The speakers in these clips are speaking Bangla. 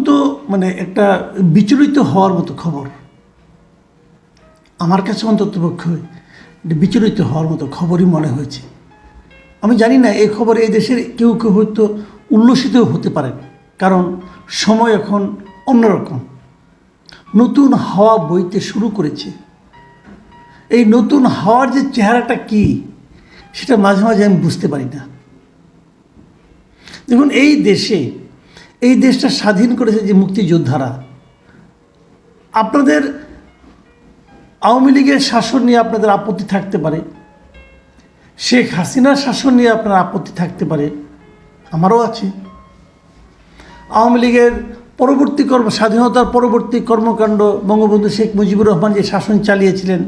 অত্যন্ত মানে একটা বিচলিত হওয়ার মতো খবর। আমার কাছে অন্তত পক্ষে বিচলিত হওয়ার মতো খবরই মনে হয়েছে। আমি জানি না, এই খবরে এই দেশের কেউ কেউ হয়তো উল্লসিত হতে পারেন। কারণ সময় এখন অন্যরকম। নতুন হাওয়া বইতে শুরু করেছে। এই নতুন হাওয়ার যে চেহারাটা কি, সেটা মাঝে মাঝে আমি বুঝতে পারি না। দেখুন, এই দেশে এই দেশটা স্বাধীন করেছে যে মুক্তিযোদ্ধারা। আপনাদের আওয়ামী লীগের শাসন নিয়ে আপনাদের আপত্তি থাকতে পারে। শেখ হাসিনার শাসন নিয়ে আপনার আপত্তি থাকতে পারে। আমারও আছে। আওয়ামী লীগের পরবর্তী কর্ম, স্বাধীনতার পরবর্তী কর্মকাণ্ড বঙ্গবন্ধু শেখ মুজিবুর রহমান যে শাসন চালিয়েছিলেন,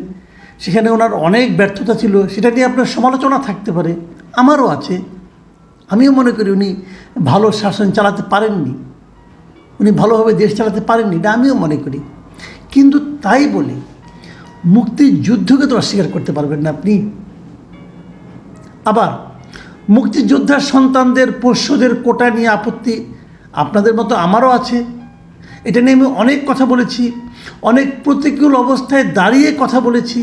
সেখানে ওনার অনেক ব্যর্থতা ছিল, সেটা নিয়ে আপনার সমালোচনা থাকতে পারে। আমারও আছে। আমিও মনে করি উনি ভালো শাসন চালাতে পারেননি। উনি ভালোভাবে দেশ চালাতে পারেননি, এটা আমিও মনে করি। কিন্তু তাই বলে মুক্তিযুদ্ধকে তো অস্বীকার করতে পারবেন না আপনি। আবার মুক্তিযোদ্ধার সন্তানদের, পোষ্যদের কোটা নিয়ে আপত্তি আপনাদের মতো আমারও আছে। এটা নিয়ে আমি অনেক কথা বলেছি, অনেক প্রতিকূল অবস্থায় দাঁড়িয়ে কথা বলেছি।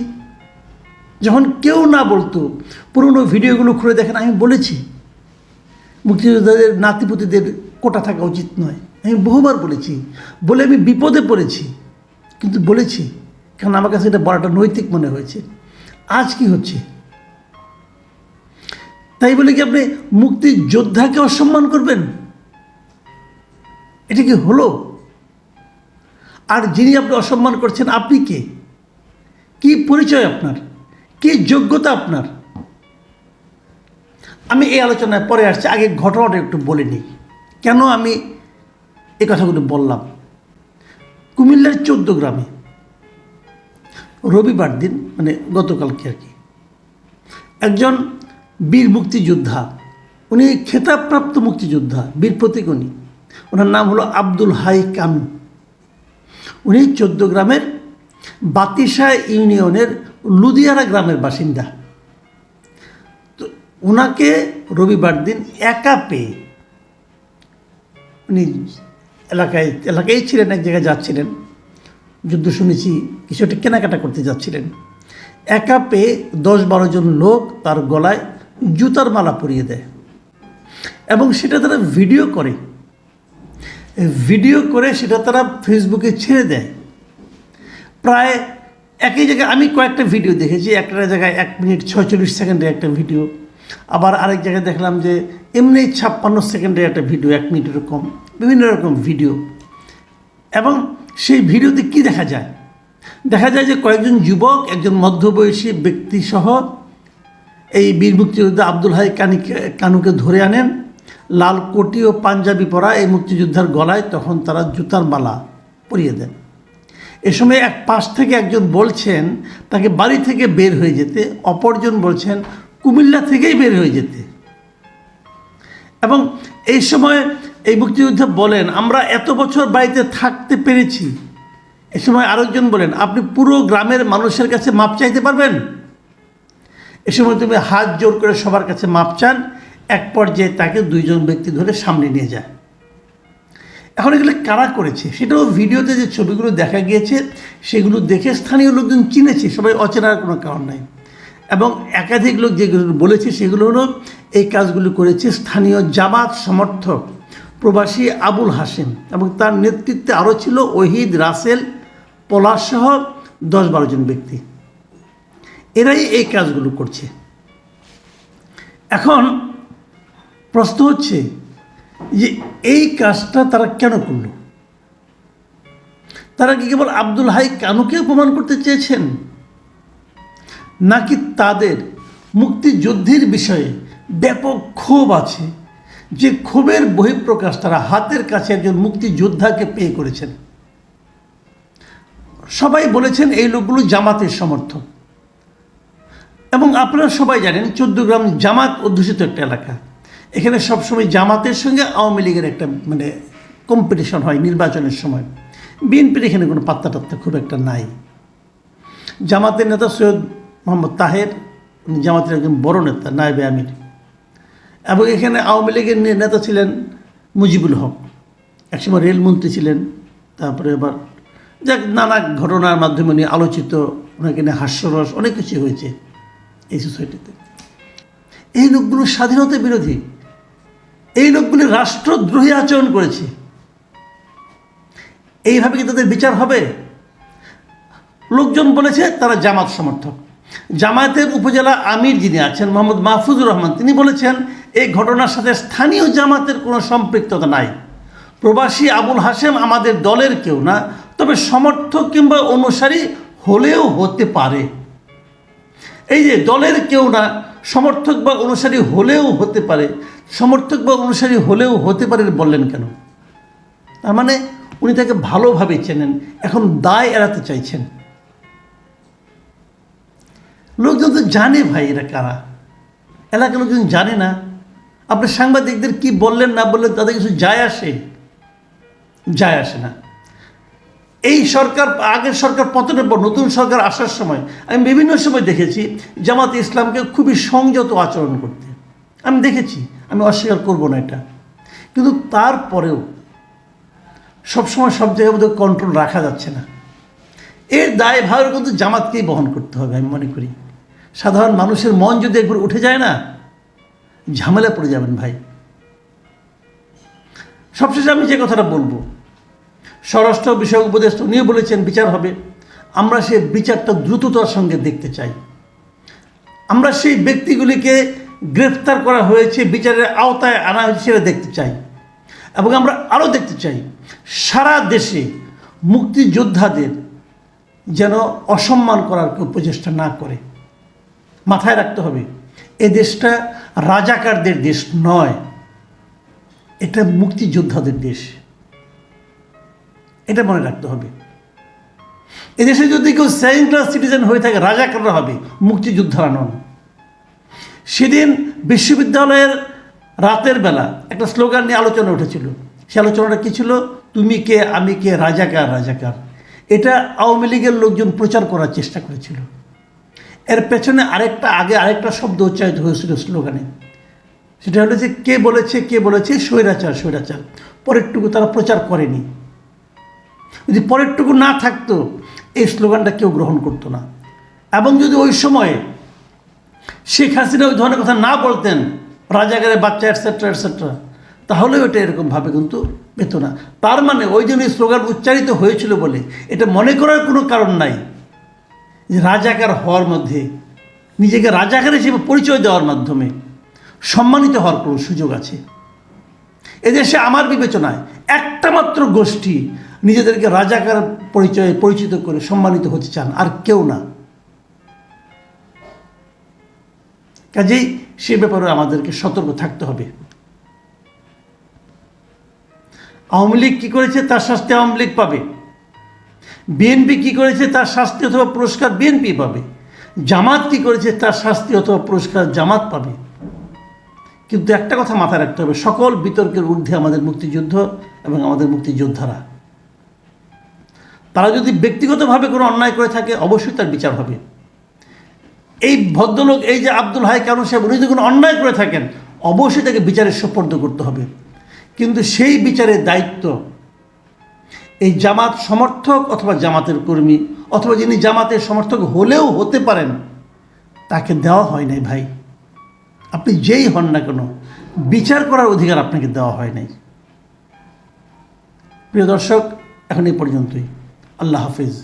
যখন কেউ না বলতো, পুরনো ভিডিওগুলো খুলে দেখেন, আমি বলেছি। মুক্তিযোদ্ধাদের, নাতিপুতিদের কোটা থাকা উচিত নয়। আমি বহুবার বলেছি, বলে আমি বিপদে পড়েছি, কিন্তু বলেছি কারণ আমার কাছে এটা বলাটা নৈতিক মনে হয়েছে। আজ কি হচ্ছে? তাই বলে কি আপনি মুক্তিযোদ্ধাকে অসম্মান করবেন? এটা কি হলো? আর যিনি আপনি অসম্মান করছেন, আপনি কে? কি পরিচয় আপনার? কি যোগ্যতা আপনার? আমি এই আলোচনায় পরে আসছি, আগে ঘটনাটা একটু বলে নিই। কেন আমি এই কথাগুলো বললাম? কুমিল্লার চোদ্দ গ্রামে রবিবার দিন মানে গতকালকে আর কি, একজন বীর মুক্তিযোদ্ধা, উনি খেতাবপ্রাপ্ত মুক্তিযোদ্ধা, বীর প্রতীক উনি ওনার নাম হলো আব্দুল হাই কানু উনি চোদ্দ গ্রামের বাতিসা ইউনিয়নের লুদিয়ারা গ্রামের বাসিন্দা। ওনাকে রবিবার দিন একা পেয়ে উনি এলাকায় এলাকায় ছিলেন, এক জায়গায় যাচ্ছিলেন। যুদ্ধ শুনেছি, কিছু একটা কেনাকাটা করতে যাচ্ছিলেন। একা পেয়ে দশ বারো জন লোক তার গলায় জুতার মালা পরিয়ে দেয় এবং সেটা তারা ভিডিও করে। ভিডিও করে সেটা তারা ফেসবুকে ছেড়ে দেয়। প্রায় একই জায়গায় আমি কয়েকটা ভিডিও দেখেছি, একটা জায়গায় এক মিনিট ছয়চল্লিশ সেকেন্ডের একটা ভিডিও। আবার আরেক জায়গায় দেখলাম যে এমনি ছাপ্পান্ন সেকেন্ডের একটা ভিডিও এক মিনিট এরকম, বিভিন্ন রকম ভিডিও এবং সেই ভিডিওতে কি দেখা যায়? দেখা যায় যে কয়েকজন যুবক, একজন মধ্যবয়সী ব্যক্তিসহ এই বীর মুক্তিযোদ্ধা আব্দুল হাই কানিকে, কানুকে ধরে আনেন। লাল কোটি ও পাঞ্জাবি পরা এই মুক্তিযোদ্ধার গলায় তখন তারা জুতার মালা পরিয়ে দেন। এ সময় এক পাশ থেকে একজন বলছেন, তাকে বাড়ি থেকে বের হয়ে যেতে অপরজন বলছেন কুমিল্লা থেকেই বের হয়ে যেতে। এবং এই সময় এই মুক্তিযোদ্ধা বলেন, আমরা এত বছর বাড়িতে থাকতে পেরেছি। এ সময় আরেকজন বলেন, আপনি পুরো গ্রামের মানুষের কাছে মাপ চাইতে পারবেন? এ সময় তুমি হাত জোর করে সবার কাছে মাপ চান, এক পর্যায়ে তাকে দুইজন ব্যক্তি ধরে সামনে নিয়ে যায়। এখন এগুলো কারা করেছে? সেটাও ভিডিওতে যে ছবিগুলো দেখা গিয়েছে, সেগুলো দেখে স্থানীয় লোকজন চিনেছে, সবাই অচেনার কোনো কারণ নাই। এবং একাধিক লোক যেগুলো বলেছে সেগুলো হলো, এই কাজগুলো করেছে স্থানীয় জামাত সমর্থক প্রবাসী আবুল হাসেম এবং তার নেতৃত্বে আরও ছিল ওহিদ রাসেল পলাশসহ দশ বারো জন ব্যক্তি। এরাই এই কাজগুলো করছে। এখন প্রশ্ন হচ্ছে যে এই কাজটা তারা কেন করল? তারা কি কেবল আব্দুল হাই কানুকে প্রমাণ করতে চেয়েছেন? নাকি তাদের মুক্তিযুদ্ধের বিষয়ে ব্যাপক ক্ষোভ আছে, যে ক্ষোভের বহিঃপ্রকাশ তারা হাতের কাছে একজন মুক্তিযোদ্ধাকে পেয়ে করেছেন? সবাই বলেছেন এই লোকগুলো জামাতের সমর্থক। এবং আপনারা সবাই জানেন চোদ্দগ্রাম জামাত অধ্যুষিত একটা এলাকা। এখানে সবসময় জামাতের সঙ্গে আওয়ামী লীগের একটা মানে কম্পিটিশন হয় নির্বাচনের সময়। বিএনপির এখানে কোনো পাত্তা টাত্তা খুব একটা নাই। জামাতের নেতা সৈয়দ মোহাম্মদ তাহের, উনি জামাতের একজন বড় নেতা, নায়েবে আমির। এবং এখানে আওয়ামী লীগের নেতা ছিলেন মুজিবুল হক। একসময় রেলমন্ত্রী ছিলেন, তারপরে এবার যাক, নানা ঘটনার মাধ্যমে উনি আলোচিত ওনাকে নিয়ে হাস্যরস, অনেক কিছু হয়েছে এই সোসাইটিতে এই লোকগুলো স্বাধীনতা বিরোধী। এই লোকগুলি রাষ্ট্রদ্রোহী আচরণ করেছে। এইভাবে কি তাদের বিচার হবে? লোকজন বলেছে তারা জামাত সমর্থক। জামায়াতের উপজেলা আমির যিনি আছেন, মোহাম্মদ মাহফুজুর রহমান, তিনি বলেছেন, এই ঘটনার সাথে স্থানীয় জামাতের কোনো সম্পৃক্ততা নাই। প্রবাসী আবুল হাসেম আমাদের দলের কেউ না, তবে সমর্থক কিংবা অনুসারী হলেও হতে পারে। এই যে দলের কেউ না, সমর্থক বা অনুসারী হলেও হতে পারে, সমর্থক বা অনুসারী হলেও হতে পারে বললেন কেন? তার মানে উনি তাকে ভালোভাবে চেনেন, এখন দায় এড়াতে চাইছেন। লোকজন তো জানে ভাই এরা কারা। এলাকার লোকজন জানে না। আপনি সাংবাদিকদের কি বললেন না বললেন তাদের কিছু যায় আসে? যায় আসে না। এই সরকার, আগের সরকার পতনের পর, নতুন সরকার আসার সময় আমি বিভিন্ন সময় দেখেছি জামাত ইসলামকে খুবই সংযত আচরণ করতে। আমি দেখেছি, আমি অস্বীকার করব না এটা। কিন্তু তারপরেও সবসময় সব জায়গায় বোধহয় কন্ট্রোল রাখা যাচ্ছে না। এর দায় ভার কিন্তু জামাতকেই বহন করতে হবে, আমি মনে করি। সাধারণ মানুষের মন যদি একবার উঠে যায় না ঝামেলা পড়ে যাবেন ভাই। সবশেষে আমি যে কথাটা বলব, স্বরাষ্ট্র বিষয়ক উপদেষ্টা উনিও বলেছেন বিচার হবে। আমরা সেই বিচারটা দ্রুততার সঙ্গে দেখতে চাই। আমরা সেই ব্যক্তিগুলিকে গ্রেফতার করা হয়েছে, বিচারের আওতায় আনা হয়েছে সেটা দেখতে চাই। এবং আমরা আরও দেখতে চাই, সারা দেশে মুক্তিযোদ্ধাদের যেন অসম্মান করার কেউ প্রচেষ্টা না করে। মাথায় রাখতে হবে। এ দেশটা রাজাকারদের দেশ নয়। এটা মুক্তিযোদ্ধাদের দেশ। এটা মনে রাখতে হবে। এদেশে যদি কেউ সেকেন্ড ক্লাস সিটিজেন হয়ে থাকে, রাজাকাররা হবে, মুক্তিযোদ্ধারা নন। সেদিন বিশ্ববিদ্যালয়ের রাতের বেলা একটা স্লোগান নিয়ে আলোচনা উঠেছিল। সে আলোচনাটা কী ছিল? তুমি কে, আমি কে, রাজাকার রাজাকার। এটা আওয়ামী লীগের লোকজন প্রচার করার চেষ্টা করেছিল। এর পেছনে আরেকটা, আগে আরেকটা শব্দ উচ্চারিত হয়েছিল স্লোগানে। সেটা হলো যে, কে বলেছে কে বলেছে, স্বৈরাচার স্বৈরাচার। পরেরটুকু তারা প্রচার করেনি। যদি পরেরটুকু না থাকতো, এই স্লোগানটা কেউ গ্রহণ করতো না। এবং যদি ওই সময়ে শেখ হাসিনা ওই ধরনের কথা না বলতেন, রাজাগারে বাচ্চা অ্যাটসেট্রা অ্যাটসেট্রা তাহলে ওটা এরকমভাবে কিন্তু পেত না। তার মানে ওই জন্য স্লোগান উচ্চারিত হয়েছিল বলে এটা মনে করার কোনো কারণ নাই। রাজাকার হওয়ার মধ্যে নিজেকে রাজাকার হিসেবে পরিচয় দেওয়ার মাধ্যমে সম্মানিত হওয়ার কোনো সুযোগ আছে। এদেশে আমার বিবেচনায় একটা মাত্র গোষ্ঠী নিজেদেরকে রাজাকার পরিচয়ে পরিচিত করে সম্মানিত হতে চান আর কেউ না। কাজেই সে ব্যাপারে আমাদেরকে সতর্ক থাকতে হবে। আওয়ামী লীগ কী করেছে তার শাস্তি আওয়ামী লীগ পাবে। বিএনপি কী করেছে তার শাস্তি অথবা পুরস্কার বিএনপি পাবে। জামাত কী করেছে তার শাস্তি অথবা পুরস্কার জামাত পাবে। কিন্তু একটা কথা মাথায় রাখতে হবে, সকল বিতর্কের ঊর্ধ্বে আমাদের মুক্তিযুদ্ধ এবং আমাদের মুক্তিযোদ্ধারা। তারা যদি ব্যক্তিগতভাবে কোনো অন্যায় করে থাকে, অবশ্যই তার বিচার হবে। এই ভদ্রলোক, এই যে আব্দুল হাই কানু সাহেব, উনি যদি কোনো অন্যায় করে থাকেন, অবশ্যই তাকে বিচারের সোপর্দ করতে হবে। কিন্তু সেই বিচারের দায়িত্ব এই জামাত সমর্থক অথবা জামাতের কর্মী অথবা যিনি জামাতের সমর্থক হলেও হতে পারেন, তাকে দেওয়া হয় নাই ভাই। আপনি যেই হন না কেন, বিচার করার অধিকার আপনাকে দেওয়া হয় নাই। প্রিয় দর্শক, এখন এই পর্যন্তই। আল্লাহ হাফিজ।